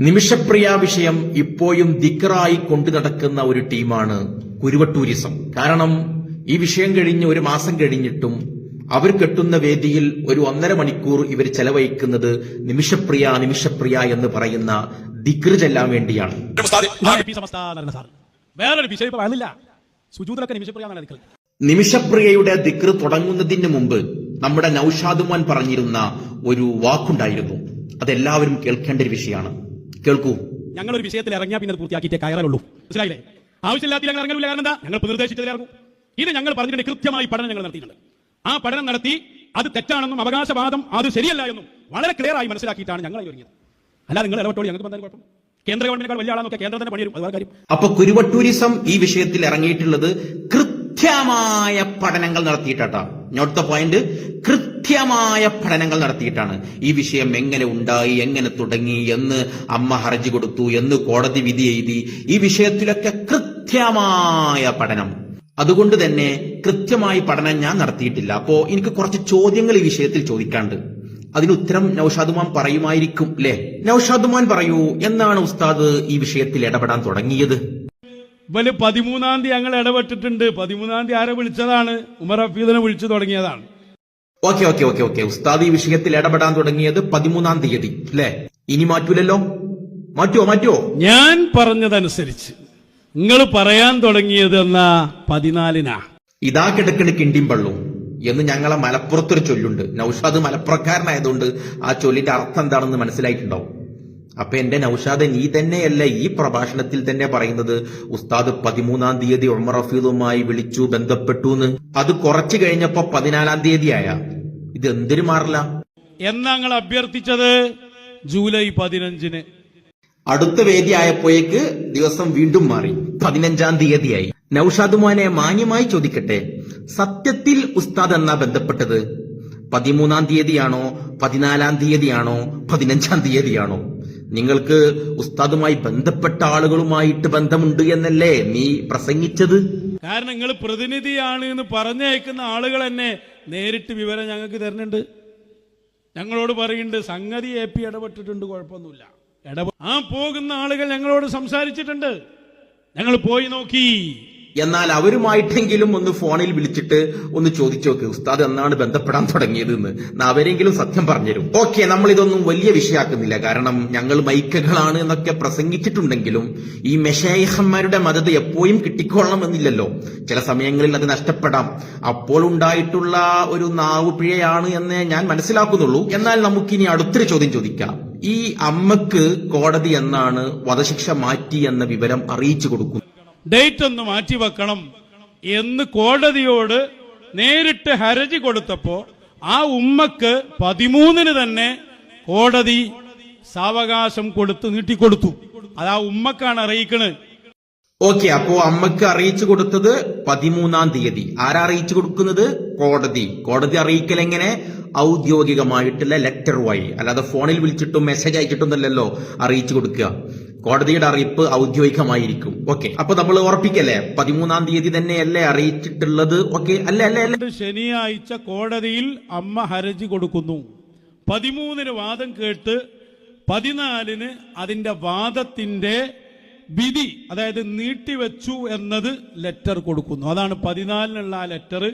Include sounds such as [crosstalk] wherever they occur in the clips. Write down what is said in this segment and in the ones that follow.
നിമിഷപ്രിയ വിഷയം ഇപ്പോഴും ദിക്കറായി കൊണ്ടു നടക്കുന്ന ഒരു ടീമാണ് കുരുവട്ടൂരിസം. കാരണം ഈ വിഷയം കഴിഞ്ഞ് ഒരു മാസം കഴിഞ്ഞിട്ടും അവർ കെട്ടുന്ന വേദിയിൽ ഒരു ഒന്നര മണിക്കൂർ ഇവർ ചെലവഴിക്കുന്നത് നിമിഷപ്രിയ നിമിഷപ്രിയ എന്ന് പറയുന്ന ദിക്ർ ചെല്ലാൻ വേണ്ടിയാണ്. നിമിഷപ്രിയയുടെ ദിക്ർ തുടങ്ങുന്നതിന് മുമ്പ് നമ്മുടെ നൌഷാദുമാൻ പറഞ്ഞിരുന്ന ഒരു വാക്കുണ്ടായിരുന്നു. അതെല്ലാവരും കേൾക്കേണ്ട ഒരു വിഷയമാണ്. കേൾക്കൂ. ഞങ്ങൾ ഒരു വിഷയത്തിൽ ഇറങ്ങിയാൽ പിന്നെ പൂർത്തിയാക്കിയിട്ടേ കയറാനുള്ളൂ മനസ്സിലായില്ലേ? ആവശ്യമില്ലാത്ത ഞങ്ങൾ ഇറങ്ങലില്ല കാരണം. എന്താ ഞങ്ങൾ നിർദ്ദേശിച്ചതിൽ ഇറങ്ങും. ഇത് ഞങ്ങൾ പറഞ്ഞിട്ടുണ്ട് കൃത്യമായി പഠനം ഞങ്ങൾ നടത്തിയിട്ടുണ്ട്. ആ പഠനം നടത്തി അത് തെറ്റാണെന്നും അവകാശവാദം അത് ശരിയല്ല എന്നും വളരെ ക്ലിയർ ആയി മനസ്സിലാക്കിയിട്ടാണ് ഞങ്ങൾ ഒരുങ്ങിയത്. അല്ല നിങ്ങൾ ഇടപെട്ടോളി ഞങ്ങൾക്ക് എന്തായാലും കുഴപ്പം. കേന്ദ്ര ഗവൺമെന്റിനേക്കാൾ വലിയ ആളാന്നൊക്കെ കേന്ദ്രം തന്നെ പണിയും അതുപോലെ കാര്യം. അപ്പൊ കുരുവട്ടൂരിസം ഈ വിഷയത്തിൽ ഇറങ്ങിയിട്ടുള്ളത് കൃത്യമായ പഠനങ്ങൾ നടത്തിയിട്ടാ നോട്ട് ദ പോയിന്റ് കൃത്യമായ പഠനങ്ങൾ നടത്തിയിട്ടാണ് ഈ വിഷയം എങ്ങനെ ഉണ്ടായി എങ്ങനെ തുടങ്ങി എന്ന് അമ്മ ഹർജി കൊടുത്തു എന്ന് കോടതി വിധി എഴുതി. ഈ വിഷയത്തിലൊക്കെ കൃത്യമായ പഠനം. അതുകൊണ്ട് തന്നെ കൃത്യമായി പഠനം ഞാൻ നടത്തിയിട്ടില്ല. അപ്പോ എനിക്ക് കുറച്ച് ചോദ്യങ്ങൾ ഈ വിഷയത്തിൽ ചോദിക്കാണ്ട് അതിന് ഉത്തരം നൌഷാദുമാൻ പറയുമായിരിക്കും അല്ലെ നൌഷാദുമാൻ പറയൂ എന്നാണ് ഉസ്താദ് ഈ വിഷയത്തിൽ ഇടപെടാൻ തുടങ്ങിയത്? ഇവൽ പതിമൂന്നാം തീയതി ഞങ്ങൾ ഇടപെട്ടിട്ടുണ്ട്. പതിമൂന്നാം തീയതി ആരെ വിളിച്ചതാണ്? ഉമർ ഹഫീദിനെ വിളിച്ചു തുടങ്ങിയതാണ്. Okay okay okay okay. ഉസ്താദ് ഈ വിഷയത്തിൽ ഇടപെടാൻ തുടങ്ങിയത് പതിമൂന്നാം തീയതി അല്ലെ? ഇനി മാറ്റൂലല്ലോ? മാറ്റോ മാറ്റോ ഞാൻ പറഞ്ഞതനുസരിച്ച് നിങ്ങൾ പറയാൻ തുടങ്ങിയത് എന്നാ പതിനാലിനാ. ഇതാ കിടക്കണ് കിണ്ടിമ്പള്ളു എന്ന് ഞങ്ങളെ മലപ്പുറത്തൊരു ചൊല്ലുണ്ട്. നൌഷാദ് മലപ്പുറക്കാരനായതുകൊണ്ട് ആ ചൊല്ലിന്റെ അർത്ഥം എന്താണെന്ന് മനസ്സിലായിട്ടുണ്ടാവും. അപ്പൊ എന്റെ നൌഷാദ് നീ തന്നെയല്ല ഈ പ്രഭാഷണത്തിൽ തന്നെ പറയുന്നത്. ഉസ്താദ് പതിമൂന്നാം തീയതി ഉമർ റഫീദുമായി വിളിച്ചു ബന്ധപ്പെട്ടു എന്ന് അത് കുറച്ചു കഴിഞ്ഞപ്പോ പതിനാലാം തീയതിയായ. ഇത് എന്തിനു മാറില്ല? എന്നങ്ങൾ അഭ്യർത്ഥിച്ചത്? ജൂലൈ പതിനഞ്ചിന്. അടുത്ത വേദി ആയപ്പോയേക്ക് ദിവസം വീണ്ടും മാറി. പതിനഞ്ചാം തീയതിയായി. നൌഷാദ് മോനെ മാന്യമായി ചോദിക്കട്ടെ. സത്യത്തിൽ ഉസ്താദ് എന്നാ ബന്ധപ്പെട്ടത്? പതിമൂന്നാം തീയതിയാണോ? പതിനാലാം തീയതിയാണോ? പതിനഞ്ചാം തീയതിയാണോ? നിങ്ങൾക്ക് ഉസ്താദുമായി ബന്ധപ്പെട്ട ആളുകളുമായിട്ട് ബന്ധമുണ്ട് എന്നല്ലേ നീ പ്രസംഗിച്ചത്? കാരണം നിങ്ങൾ പ്രതിനിധിയാണ് എന്ന് പറഞ്ഞയക്കുന്ന ആളുകൾ തന്നെ നേരിട്ട് വിവരം ഞങ്ങൾക്ക് തരുന്നുണ്ട്. ഞങ്ങളോട് പറയുന്നുണ്ട് സംഗതി എ പി ഇടപെട്ടിട്ടുണ്ട് കുഴപ്പമൊന്നുമില്ല. ഇടപെ ആ പോകുന്ന ആളുകൾ ഞങ്ങളോട് സംസാരിച്ചിട്ടുണ്ട്. ഞങ്ങൾ പോയി നോക്കി. എന്നാൽ അവരുമായിട്ടെങ്കിലും ഒന്ന് ഫോണിൽ വിളിച്ചിട്ട് ഒന്ന് ചോദിച്ചു നോക്ക് ഉസ്താദ് എന്നാണ് ബന്ധപ്പെടാൻ തുടങ്ങിയത് എന്ന് അവരെങ്കിലും സത്യം പറഞ്ഞുതരും. ഓക്കെ നമ്മൾ ഇതൊന്നും വലിയ വിഷയാക്കുന്നില്ല. കാരണം ഞങ്ങൾ മൈക്കകളാണ് എന്നൊക്കെ പ്രസംഗിച്ചിട്ടുണ്ടെങ്കിലും ഈ മെഷേഹന്മാരുടെ മദത് എപ്പോഴും കിട്ടിക്കൊള്ളണം എന്നില്ലല്ലോ ചില സമയങ്ങളിൽ അത് നഷ്ടപ്പെടാം. അപ്പോൾ ഉണ്ടായിട്ടുള്ള ഒരു നാവ് പിഴയാണ് എന്ന് ഞാൻ മനസ്സിലാക്കുന്നുള്ളൂ. എന്നാൽ നമുക്കിനി അടുത്തൊരു ചോദ്യം ചോദിക്കാം. ഈ അമ്മയ്ക്ക് കോടതി എന്നാണ് വധശിക്ഷ മാറ്റി എന്ന വിവരം അറിയിച്ചു കൊടുക്കുന്നു ഡേറ്റ് ഒന്ന് മാറ്റിവെക്കണം എന്ന് കോടതിയോട് നേരിട്ട് ഹരജി കൊടുത്തപ്പോ ആ ഉമ്മക്ക് പതിമൂന്നിന് തന്നെ കോടതി സാവകാശം കൊടുത്ത് നീട്ടിക്കൊടുത്തു. അത് ആ ഉമ്മക്കാണ് അറിയിക്കണത് ഓക്കെ അപ്പോ അമ്മയ്ക്ക് അറിയിച്ചു കൊടുത്തത് പതിമൂന്നാം തീയതി. ആരാ അറിയിച്ചു കൊടുക്കുന്നത്? കോടതി. കോടതി അറിയിക്കൽ എങ്ങനെ? ഔദ്യോഗികമായിട്ടുള്ള ലെറ്റർ വഴി അല്ലാതെ ഫോണിൽ വിളിച്ചിട്ടും മെസ്സേജ് അയച്ചിട്ടൊന്നുമല്ലല്ലോ അറിയിച്ചു കൊടുക്കുക. കോടതിയുടെ അറിയിപ്പ് ഔദ്യോഗികമായിരിക്കും. ഓക്കെ. അപ്പൊ നമ്മൾ ഉറപ്പിക്കല്ലേ? പതിമൂന്നാം തീയതി തന്നെയല്ലേ അറിയിച്ചിട്ടുള്ളത്? ഓക്കെ. അല്ല അല്ല അല്ല? ശനിയാഴ്ച കോടതിയിൽ അമ്മ ഹർജി കൊടുക്കുന്നു. പതിമൂന്നിന് വാദം കേട്ട് പതിനാലിന് അതിന്റെ വാദത്തിന്റെ വിധി അതായത് നീട്ടിവെച്ചു എന്നത് ലെറ്റർ കൊടുക്കുന്നു. അതാണ് പതിനാലിനുള്ള ആ ലെറ്റർ.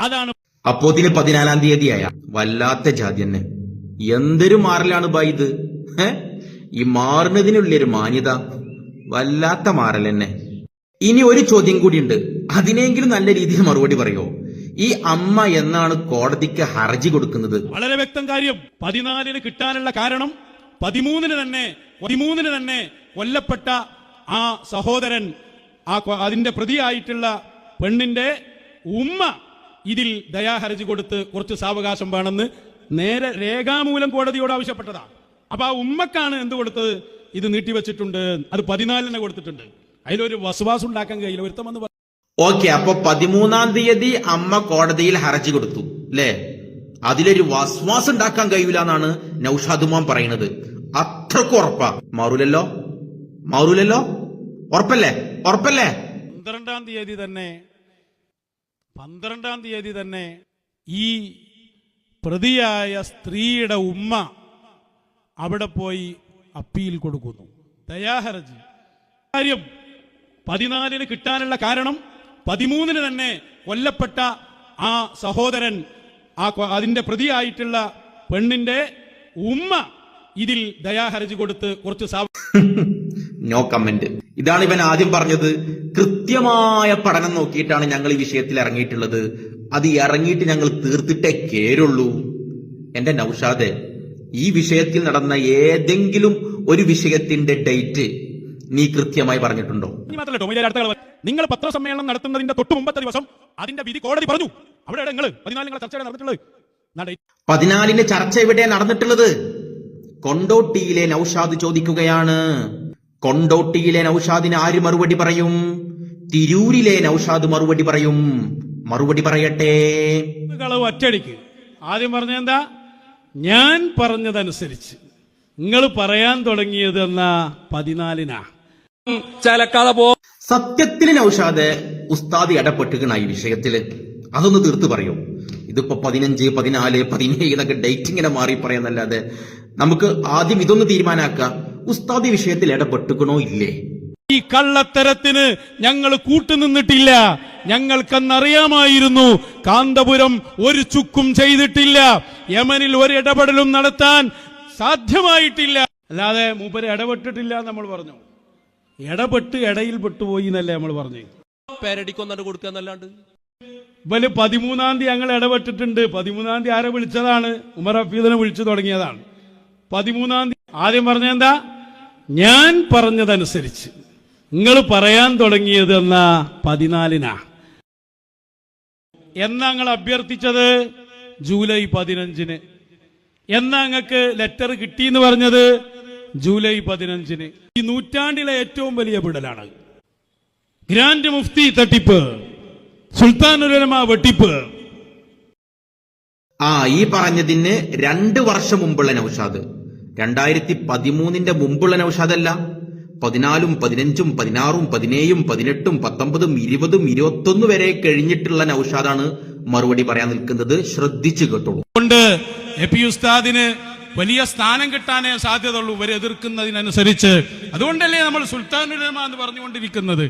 അതാണ് അപ്പോ ഇതിന് പതിനാലാം തീയതിയായ? വല്ലാത്ത ജാതി തന്നെ. എന്തൊരു മാറലാണ് ബൈ ഇത്? ഹേ? ഈ മാറുന്നതിനുള്ളൊരു മാന്യത വല്ലാത്ത മാറൽ തന്നെ ഇനി ഒരു ചോദ്യം കൂടിയുണ്ട്. അതിനെങ്കിലും നല്ല രീതിയിൽ മറുപടി പറയോ? ഈ അമ്മ എന്നാണ് കോടതിക്ക് ഹർജി കൊടുക്കുന്നത്? വളരെ വ്യക്തം കാര്യം. പതിനാലിന് കിട്ടാനുള്ള കാരണം പതിമൂന്നിന് തന്നെ പതിമൂന്നിന് തന്നെ കൊല്ലപ്പെട്ട ആ സഹോദരൻ ആ അതിന്റെ പ്രതിയായിട്ടുള്ള പെണ്ണിന്റെ ഉമ്മ ഇതിൽ ദയാഹർജി കൊടുത്ത് കുറച്ച് സാവകാശം വേണമെന്ന് നേരെ രേഖാമൂലം കോടതിയോട് ആവശ്യപ്പെട്ടതാ. അപ്പൊ ആ ഉമ്മക്കാണ് എന്ത് കൊടുത്തത്? ഇത് നീട്ടിവെച്ചിട്ടുണ്ട് അത് പതിനാലിന് കൊടുത്തിട്ടുണ്ട്. അതിലൊരു വസവാസം ഉണ്ടാക്കാൻ കഴിയില്ല. ഒരുത്തം വന്ന് ഓക്കെ അപ്പൊ പതിമൂന്നാം തീയതി അമ്മ കോടതിയിൽ ഹർജി കൊടുത്തു അല്ലേ? അതിലൊരു വസ്വാസ് ഉണ്ടാക്കാൻ കഴിയില്ല എന്നാണ് നൌഷാദുമാൻ പറയുന്നത്. അത്രക്കും ഉറപ്പാ. മാറൂലല്ലോ? മാറൂലല്ലോ? ഉറപ്പല്ലേ? ഉറപ്പല്ലേ? പന്ത്രണ്ടാം തീയതി തന്നെ പന്ത്രണ്ടാം തീയതി തന്നെ ഈ പ്രതിയായ സ്ത്രീയുടെ ഉമ്മ അവിടെ പോയി അപ്പീൽ കൊടുക്കുന്നു. ദയാഹർജി കാര്യം പതിനാലിന് കിട്ടാനുള്ള കാരണം പതിമൂന്നിന് തന്നെ കൊല്ലപ്പെട്ട ആ സഹോദരൻ ആ അതിന്റെ പ്രതിയായിട്ടുള്ള പെണ്ണിന്റെ ഉമ്മ ഇതിൽ ദയാഹർജി കൊടുത്ത് കുറച്ച് നോ കമന്റ് [laughs] ഇതാണ് ഇവൻ ആദ്യം പറഞ്ഞത്. കൃത്യമായ പഠനം നോക്കിയിട്ടാണ് ഞങ്ങൾ ഈ വിഷയത്തിൽ ഇറങ്ങിയിട്ടുള്ളത്. അത് ഇറങ്ങിയിട്ട് ഞങ്ങൾ തീർത്തിട്ടേ കേരുള്ളൂ എന്റെ നൌഷാദെ ഈ വിഷയത്തിൽ നടന്ന ഏതെങ്കിലും ഒരു വിഷയത്തിന്റെ ഡേറ്റ് നീ കൃത്യമായി പറഞ്ഞിട്ടുണ്ടോ? നിങ്ങൾ പത്രസമ്മേളനം നടത്തുന്നതിന്റെ തൊട്ട് മുമ്പത്തെ ദിവസം അതിന്റെ വിധി കോടതി പറഞ്ഞു. അവിടെ നിങ്ങൾ പതിനാല് നടന്നിട്ടുള്ളത്? പതിനാലിന് ചർച്ച എവിടെ നടന്നിട്ടുള്ളത്? കൊണ്ടോട്ടിയിലെ നൌഷാദ് ചോദിക്കുകയാണ്. കൊണ്ടോട്ടിയിലെ നൌഷാദിന് ആര് മറുപടി പറയും? തിരൂരിലെ നൌഷാദ് മറുപടി പറയും. മറുപടി പറയട്ടെ. ഒറ്റടിക്ക് ആദ്യം പറഞ്ഞ എന്താ? ഞാൻ പറഞ്ഞതനുസരിച്ച് നിങ്ങൾ പറയാൻ തുടങ്ങിയത് എന്ന പതിനാലിനാ. ചലക്കാതെ പോ സത്യത്തിന് നൌഷാദ് ഉസ്താദ് ഇടപെട്ടുകണ ഈ വിഷയത്തിൽ അതൊന്ന് തീർത്ത് പറയൂ. ഇതിപ്പോ പതിനഞ്ച് പതിനാല് പതിനേഴ് എന്നൊക്കെ ഡേറ്റ് ഇങ്ങനെ മാറി പറയാന്നല്ലാതെ നമുക്ക് ആദ്യം ഇതൊന്ന് തീരുമാനാക്കുക ഉസ്താദ് വിഷയത്തിൽ ഇടപെട്ടുക്കണോ ഇല്ലേ? ഈ കള്ളത്തരത്തിന് ഞങ്ങൾ കൂട്ടുനിന്നിട്ടില്ല. ഞങ്ങൾക്കെന്നറിയാമായിരുന്നു. കാന്തപുരം ഒരു ചുക്കും ചെയ്തിട്ടില്ല. യമനിൽ ഒരു ഇടപെടലും നടത്താൻ സാധ്യമായിട്ടില്ല. അല്ലാതെ മൂപ്പര് ഇടപെട്ടിട്ടില്ല നമ്മൾ പറഞ്ഞു. ഇടപെട്ട് ഇടയിൽ പെട്ടുപോയി എന്നല്ലേ നമ്മൾ പറഞ്ഞു. പേരടിക്കൊന്നു കൊടുക്കുക എന്നല്ലാണ്ട്? ഇവൽ പതിമൂന്നാം തീയതി ഞങ്ങൾ ഇടപെട്ടിട്ടുണ്ട്. പതിമൂന്നാം തീയതി ആരെ വിളിച്ചതാണ്? ഉമർ ഹഫീദിനെ വിളിച്ചു തുടങ്ങിയതാണ്. പതിമൂന്നാം തീയതി ആദ്യം പറഞ്ഞെന്താ ഞാൻ പറഞ്ഞതനുസരിച്ച്. നിങ്ങൾ പറയാൻ തുടങ്ങിയത് എന്നാ? പതിനാലിനാ. എന്നാ ഞങ്ങൾ അഭ്യർത്ഥിച്ചത്? ജൂലൈ പതിനഞ്ചിന്. എന്നാ ഞങ്ങൾക്ക് ലെറ്റർ കിട്ടിയെന്ന് പറഞ്ഞത്? ജൂലൈ പതിനഞ്ചിന്. ഈ നൂറ്റാണ്ടിലെ ഏറ്റവും വലിയ വിടലാണ്. ഗ്രാൻഡ് മുഫ്തി തട്ടിപ്പ്. സുൽത്താനുരമ വെട്ടിപ്പ്. ആ ഈ പറഞ്ഞതിന് രണ്ട് വർഷം മുമ്പുള്ള നൌഷാദ്. രണ്ടായിരത്തി പതിമൂന്നിന്റെ മുമ്പുള്ള നൌഷാദ് അല്ല പതിനാലും പതിനഞ്ചും പതിനാറും പതിനേഴും പതിനെട്ടും പത്തൊമ്പതും ഇരുപതും ഇരുപത്തൊന്ന് വരെ കഴിഞ്ഞിട്ടുള്ള നൌഷാദാണ് മറുപടി പറയാൻ നിൽക്കുന്നത്. ശ്രദ്ധിച്ചു കേട്ടോളൂ. എപി വലിയ സ്ഥാനം കിട്ടാനേ സാധ്യതയുള്ളൂ ഇവരെ എതിർക്കുന്നതിനനുസരിച്ച്. അതുകൊണ്ടല്ലേ നമ്മൾ സുൽത്താനുലമ എന്ന് പറഞ്ഞുകൊണ്ടിരിക്കുന്നത്.